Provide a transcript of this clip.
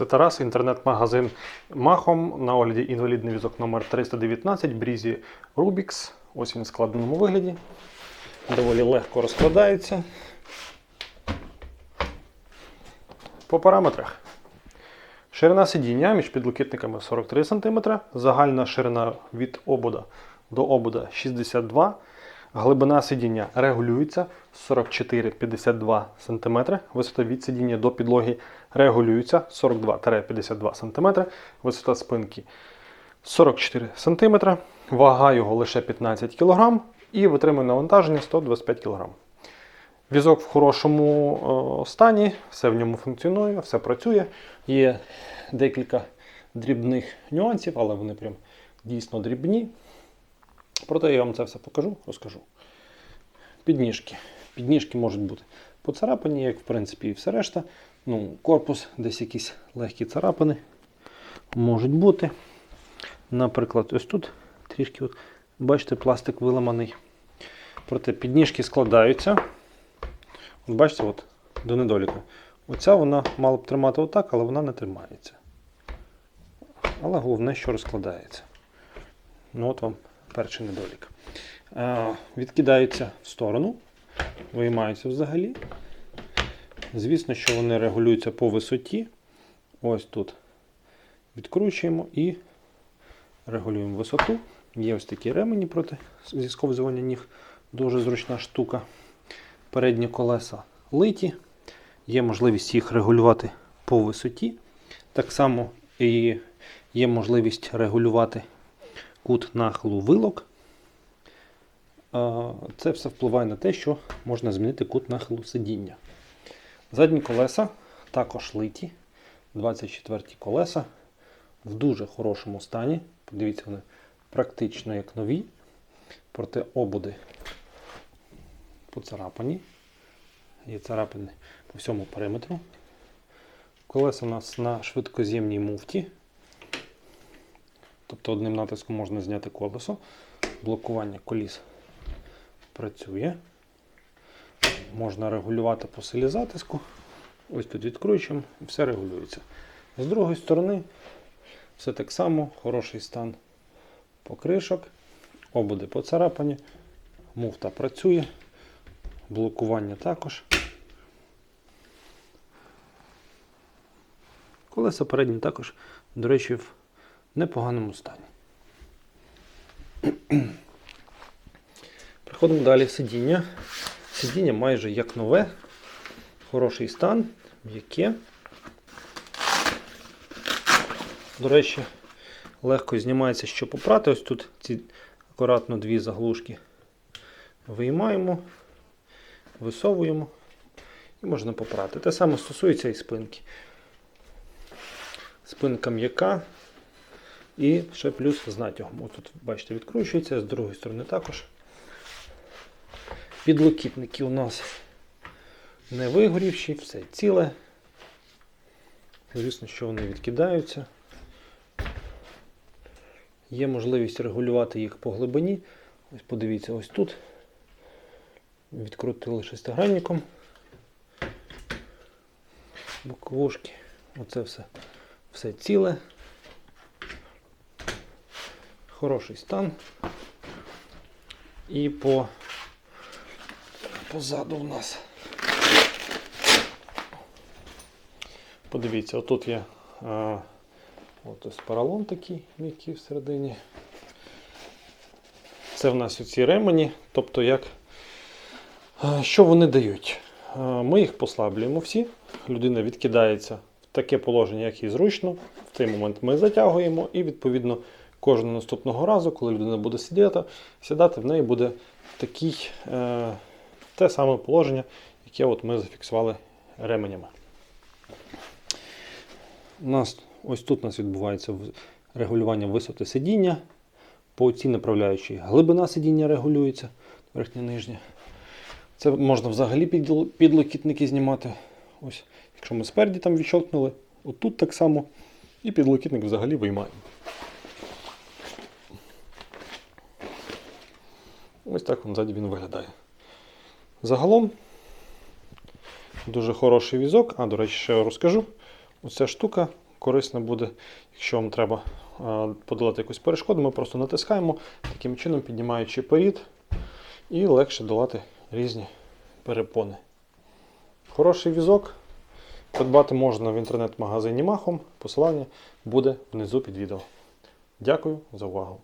Це Тарас, інтернет-магазин Махом. На огляді інвалідний візок номер 319 Брізі Rubix. Ось він в складеному вигляді. Доволі легко розкладається. По параметрах. Ширина сидіння між підлокітниками 43 см, загальна ширина від обода до обода 62 Глибина сидіння регулюється 44-52 см. Висота від сидіння до підлоги регулюється 42-52 см. Висота спинки 44 см. Вага його лише 15 кг і витримує навантаження 125 кг. Візок в хорошому стані, все в ньому функціонує, все працює. Є декілька дрібних нюансів, але вони прям дійсно дрібні. Проте я вам це все покажу, розкажу. Підніжки. Підніжки можуть бути поцарапані, як в принципі і все решта. Ну, Корпус, десь якісь легкі царапини можуть бути. Наприклад, ось тут трішки, от, бачите, пластик виламаний. Проте підніжки складаються. От бачите, от, до недоліку. Оця вона мала б тримати отак, але вона не тримається. Але головне, що розкладається. Ну, от вам перший недолік. Е, відкидаються в сторону, виймаються взагалі. Звісно, що вони регулюються по висоті. Ось тут відкручуємо і регулюємо висоту. Є ось такі ремені проти зісковзування ніг. Дуже зручна штука. Передні колеса литі. Є можливість їх регулювати по висоті. Так само і є можливість регулювати кут нахилу вилок. Це все впливає на те, що можна змінити кут нахилу сидіння. Задні колеса також литі. 24 колеса в дуже хорошому стані. Подивіться, вони практично як нові. Проте обуди поцарапані. Є царапини по всьому периметру. Колеса у нас на швидкоз'ємній муфті. Тобто одним натиском можна зняти колесо. Блокування коліс працює. Можна регулювати по силі затиску. Ось тут відкручуємо і все регулюється. З другої сторони, все так само, хороший стан покришок, ободи поцарапані, муфта працює, блокування також. Колеса передні також, до речі, в непоганому стані. Приходимо далі в сидіння. Сидіння майже як нове, хороший стан, м'яке. До речі, легко знімається, що попрати. Ось тут ці акуратно дві заглушки виймаємо, висовуємо і можна попрати. Те саме стосується і спинки. Спинка м'яка і ще плюс з натягом. Ось тут, бачите, відкручується, з другої сторони також. Підлокітники у нас не вигорівші, все ціле. Звісно, що вони відкидаються. Є можливість регулювати їх по глибині. Ось подивіться, ось тут. Відкрутили шестигранником. Боковушки. Оце все, все ціле. Хороший стан. І по позаду у нас. Подивіться, отут є а, от ось поролон такий м'який всередині. Це в нас оці ремені, тобто як, а, що вони дають? А, Ми їх послаблюємо всі. Людина відкидається в таке положення, як їй зручно. В цей момент ми затягуємо і відповідно кожного наступного разу, коли людина буде сидіти, сідати, в неї буде такий, е, те саме положення, яке от ми зафіксували ременями. У нас ось тут у нас відбувається регулювання висоти сидіння. По цій направляючій глибина сидіння регулюється, верхня нижня. Це можна взагалі підлокітники знімати. Ось, якщо ми спереді там відщолкнули, отут так само, і підлокітник взагалі виймаємо. Ось так він ззаді він виглядає. Загалом дуже хороший візок. А, до речі, ще розкажу. Оця штука корисно буде, якщо вам треба подолати якусь перешкоду, ми просто натискаємо, таким чином піднімаючи порід, і легше долати різні перепони. Хороший візок. Придбати можна в інтернет-магазині Махом. Посилання буде внизу під відео. Дякую за увагу.